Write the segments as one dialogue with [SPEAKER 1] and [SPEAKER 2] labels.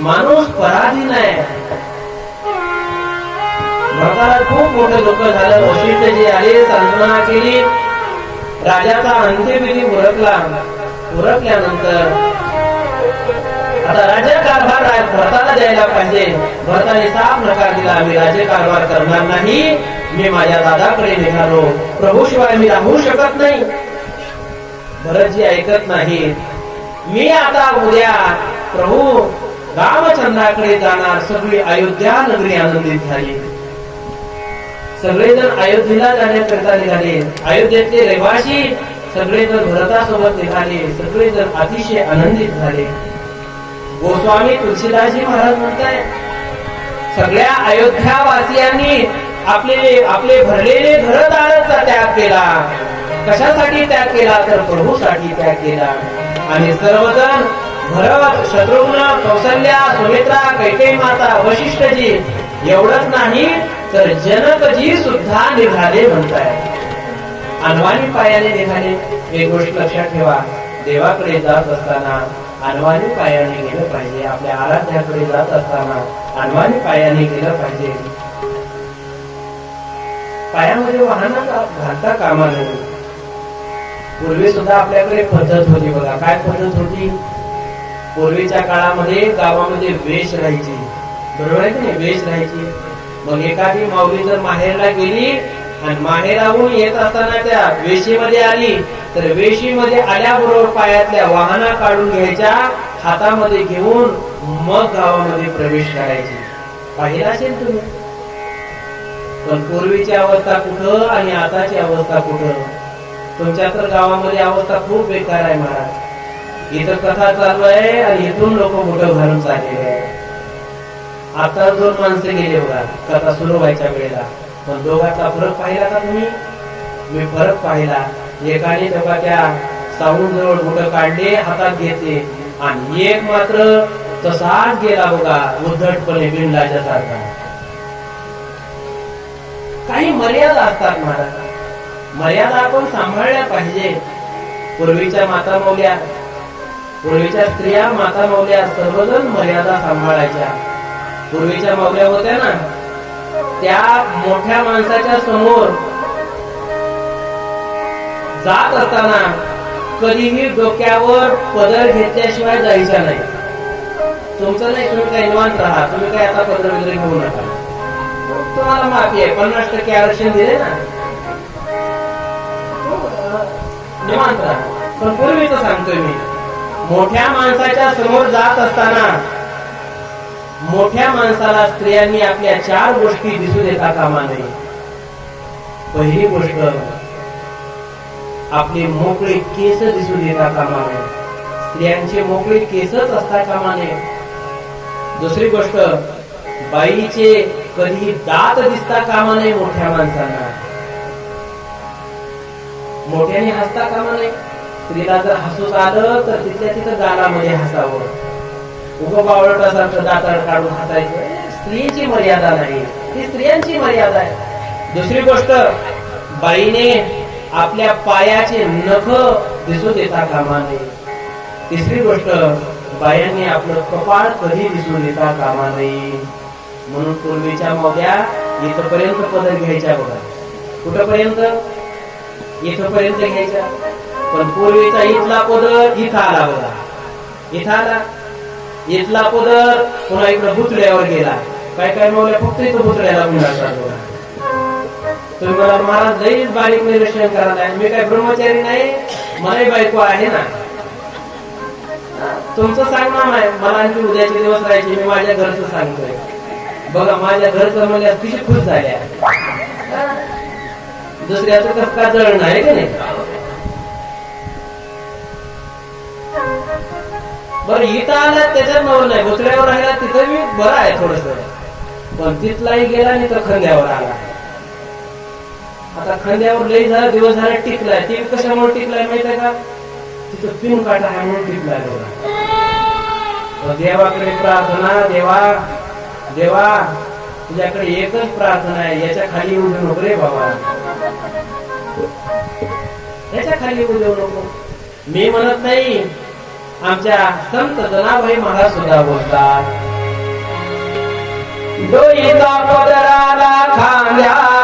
[SPEAKER 1] माणूस पराधीन आहे भरताला खूप मोठे दुःख झालं. वशिष्ठ जे आले साधना केली. राजाचा अंत्यविधी उरकला. उरकल्यानंतर आता राज्य कारभार भरताला द्यायला पाहिजे. भरताने साफ नकार दिला मी राज्य कारभार करणार नाही. मी माझ्या दादाकडे निघालो. प्रभू शिवाय मी राहू शकत नाही. भरतजी ऐकत नाही. मी आता उद्या प्रभू रामचंद्राकडे जाणार सगळी अयोध्या नगरी आनंदित झाली. सगळेजण अयोध्येला जाण्याकरिता निघाले. अयोध्येतले रहिवासी सगळेजण भरतासोबत निघाले. सगळेजण अतिशय आनंदित झाले. गोस्वामी तुलसीदासजी महाराज म्हणताय सगळ्या अयोध्या वासियांनी आपले आपले भरलेले घरदाराचा त्याग केला. कशासाठी त्याग केला? तर प्रभूसाठी त्याग केला. आणि सर्वजण भरत शत्रुघ्न कौशल्या सुमित्रा कैके माता वशिष्ठजी एवढंच नाही तर जनकजी सुद्धा निघाले म्हणताय. अनवाणी पायाने निघाले. एक गोष्ट लक्षात ठेवा. देवाकडे जात असताना अनवाणी पायाने गेलं पाहिजे. आपल्या आराध्याकडे जात असताना अनवाणी पायाने गेलं पाहिजे. पायामध्ये वाहन घालता कामा नये. पूर्वी सुद्धा आपल्याकडे पद्धत होती बघा. काय पद्धत होती? पूर्वीच्या काळामध्ये गावामध्ये वेश राहायची. बरोबर आहे की नाही? वेश राहायची. मग एखादी माऊली जर माहेरला गेली आणि माहेराहून येत असताना त्या वेशीमध्ये आली तर वेशीमध्ये आल्याबरोबर पायातल्या वाहना काढून घ्यायच्या हातामध्ये घेऊन मग गावामध्ये प्रवेश करायची. पाहिला असेल तुम्ही? पण पूर्वीची अवस्था कुठं आणि आताची अवस्था कुठं? तुमच्या तर गावामध्ये अवस्था खूप बेकार आहे महाराज. इथं कथा चालू आहे आणि इथून लोक मोठं घालून चाललेले आता दोन माणसं गेले बघा. कथा सुरू व्हायच्या वेळेला. पण दोघांचा फरक पाहिला का तुम्ही? मी फरक पाहिला. एकाने तेव्हा त्या साऊंड जवळ मोठं काढले हातात घेतले. आणि एक मात्र तसाच गेला बघा उद्धटपणे बिनलाच्या सारखा. काही मर्यादा असतात महाराज. मर्यादा आपण सांभाळल्या पाहिजे. पूर्वीच्या माता मौल्या पूर्वीच्या स्त्रिया माता मौल्या सर्वजण मर्यादा सांभाळायच्या. पूर्वीच्या मौल्या होत्या ना? त्या मोठ्या माणसाच्या समोर जात असताना कधीही डोक्यावर पदर घेतल्याशिवाय जायच्या नाही. तुमचं नाही तुम्ही काय निवांत राहा. तुम्ही काय आता पदर वगैरे घेऊ नका. तुम्हाला माफी आहे. पन्नास टक्के आरक्षण दिले ना? निवांत राहा. पण पूर्वीच सांगतोय मी. मोठ्या माणसाच्या समोर जात असताना मोठ्या माणसाला स्त्रियांनी आपल्या चार गोष्टी दिसू देता कामा नये पहिली गोष्ट आपले मोकळे केस दिसू देता कामा नये स्त्रियांचे मोकळे केसच असता कामा नये दुसरी गोष्ट बाईचे कधी दात दिसता कामा नये मोठ्या माणसांना. मोठ्याने हसता कामा नये स्त्रीला जर हसूच आलं तर तिथल्या तिथं गालामध्ये हसावं. उगं बावळटासारखं काढून हसायचं. स्त्रीची मर्यादा नाही. ही स्त्रियांची मर्यादा आहे. दुसरी गोष्ट बाईने आपल्या पायाचे नख दिसू देता कामा नये तिसरी गोष्ट बायांनी आपलं कपाळ कधी दिसून देता कामा नये म्हणून पूर्वीच्या मोग्या इथपर्यंत पदर घ्यायच्या बघा. कुठपर्यंत? इथपर्यंत घ्यायच्या. पण पूर्वीचा इथला पदर इथं आला होता. इथं आला. इथला पदर पुन्हा इकडं भुतड्यावर गेला. काय काय मौल्या फक्त इथं भुतड्याला गुंडाळतात तुम्ही मला महाराज लई बारीक निरीक्षण करायला मी काय ब्रह्मचारी नाही मलाही बायको आहे ना. तुमचं सांगणार नाही मला आणखी उद्याचे दिवस राहायचे मी माझ्या घरचं सांगतोय. बघा माझ्या घरचं म्हणजे अतिशय खुश झाल्या दुसऱ्याचं कसं का जळण आहे का नाही? बरं इथं आला त्याच्यात नवल नाही. दुसऱ्यावर राहिला तिथं मी बरं आहे थोडस. पण तिथलाही गेला नाही तर खंद्यावर आला. आता खंद्यावर लई झाला दिवस झाला टिकलाय. ते कशामुळे टिकलाय माहितीये का? तिथं पिन काटा आहे म्हणून टिकलाय बघा देवाकडे प्रार्थना देवा देवा तुझ्याकडे एकच प्रार्थना आहे. याच्या खाली येऊ देऊ नको रे बाबा. याच्या खाली येऊ देऊ नको. मी म्हणत नाही आमच्या संत जनाबाई महाराज सुद्धा बोलतात. डोईचा पदराला खांद्यावरे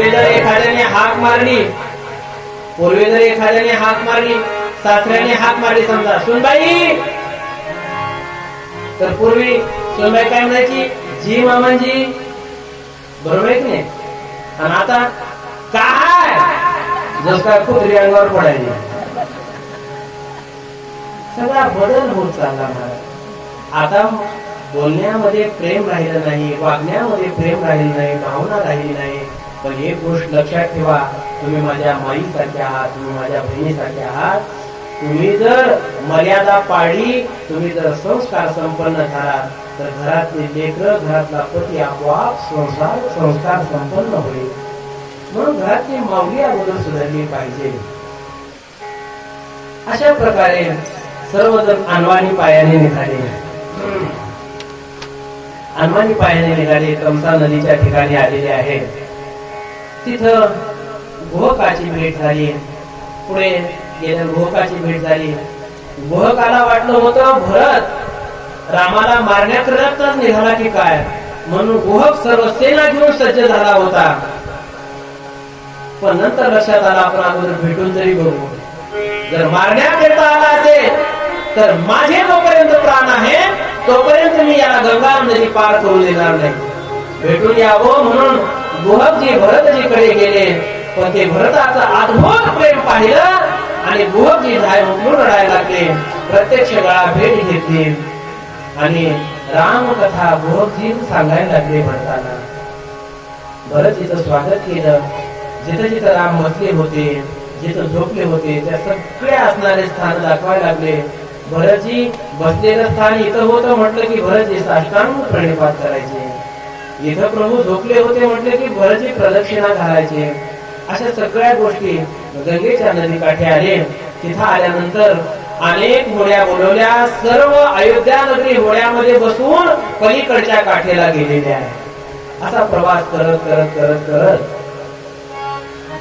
[SPEAKER 1] पूर्वी जर एखाद्याने हाक मारली पूर्वी जर एखाद्याने हाक मारली सासऱ्याने हाक मारली समजा. सुनबाई! तर पूर्वी सुनबाई काय म्हणायची? जी मामांजी बरोबर आहे की नाही? आणि आता काय? जस काय कुत्री अंगावर पडायची. सगळा बदल होत चालला महाराज आता बोलण्यामध्ये प्रेम राहिलं नाही वागण्यामध्ये प्रेम राहिलं नाही भावना राहिली नाही. पण हे गोष्ट लक्षात ठेवा तुम्ही माझ्या माईसारखे आहात तुम्ही माझ्या बहिणीसारखे आहात. तुम्ही जर मर्यादा पाळली तुम्ही जर संस्कार संपन्न झाला तर घरातले लेकर घरातला पती आपोआप संसार संस्कार संपन्न होईल. म्हणून घरातली माऊली अगोदर सुधारली पाहिजे. अशा प्रकारे सर्वजण अनवाणी पायाने निघाले. अनवाणी पायाने निघाले कमसा नदीच्या ठिकाणी आलेले आहेत. तिथं गोहकाची भेट झाली. पुढे गेलं गोहकाची भेट झाली. गोहकाला वाटलं होतं भरत रामाला मारण्याकरताच निघाला की काय? म्हणून गोहक सर्व सेना घेऊन सज्ज झाला होता. पण नंतर लक्षात आला आपण अगोदर भेटून जरी बघू. जर मारण्याकरिता आला असेल तर माझे जोपर्यंत प्राण आहे तोपर्यंत मी याला गंगा नदी पार करून देणार नाही. भेटून यावं म्हणून गुहकजी भरतजीकडे गेले पण ते भरताचं अद्भुत प्रेम पाहिलं आणि गुहकजी धाय उठून रडायला लागले. प्रत्यक्ष गळा भेट घेतली. आणि रामकथा गुहकजी सांगायला लागले भरताना. भरतजीचं स्वागत केलं जिथं जिथं राम बसले होते जिथं झोपले होते त्या सगळे असणारे स्थान दाखवायला लागले. भरतजी बसलेलं स्थान इथं होतं म्हटलं की भरतजी साष्टांग प्रणिपात करायचे. इथं प्रभू झोपले होते म्हटले की भरची प्रदक्षिणा घालायची. अशा सगळ्या गोष्टी गंगेच्या नदीकाठी आले. तिथं आल्यानंतर अनेक होड्या बोलवल्या. सर्व अयोध्या नगरी होड्यामध्ये बसून पलीकडच्या काठेला गेलेल्या आहे असा प्रवास करत करत करत करत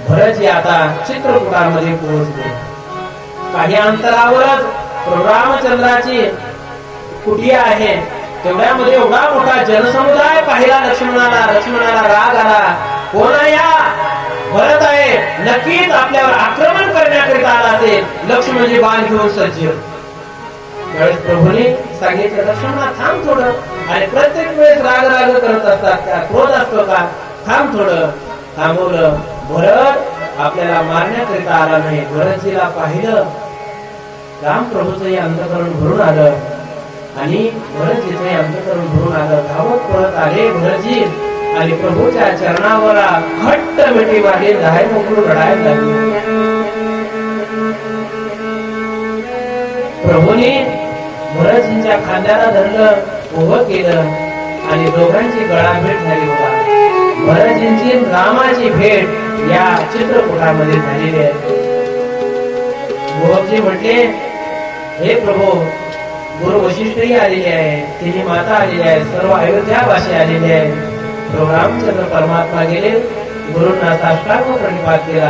[SPEAKER 1] भरतजी आता चित्रकुटामध्ये पोहोचले. काही अंतरावरच रामचंद्राची कुटिया आहे. तेवढ्यामध्ये एवढा मोठा जनसमुदाय पाहिला लक्ष्मणाला लक्ष्मणाला राग आला. कोण या? भरत आहे. नक्कीच आपल्यावर आक्रमण करण्याकरिता आला असेल. लक्ष्मणजी बाण घेऊन सज्ज. त्यावेळेस प्रभूने सांगितलं लक्ष्मणा थांब थोडं. आणि प्रत्येक वेळेस राग राग करत असतात का? क्रोध असतो का? थांब थोडं. थांबवलं. भरत आपल्याला मारण्याकरिता आला नाही. भरतजीला पाहिलं. राम प्रभूचंही अंतकरण भरून आलं. आणि भरत तिथे अंतकरण भरून आलं. धावत पळत आले भरतजी. आणि प्रभूच्या चरणावर घट्ट मिठी मागे धाय मोकळून रडायला लागले. प्रभूने भरतजींच्या खांद्याला धरलं उभं केलं आणि दोघांची गळा भेट झाली होता भरतजींची रामाची भेट या चित्रपटामध्ये झालेली आहे. गोपजी म्हटले हे प्रभू गुरु वशिष्ठही आलेले आहे तिची माता आलेली आहे सर्व अयोध्या भाषे आलेले आहे प्रभू रामचंद्र परमात्मा गेले गुरुंना साष्टांग प्रणिपात केला.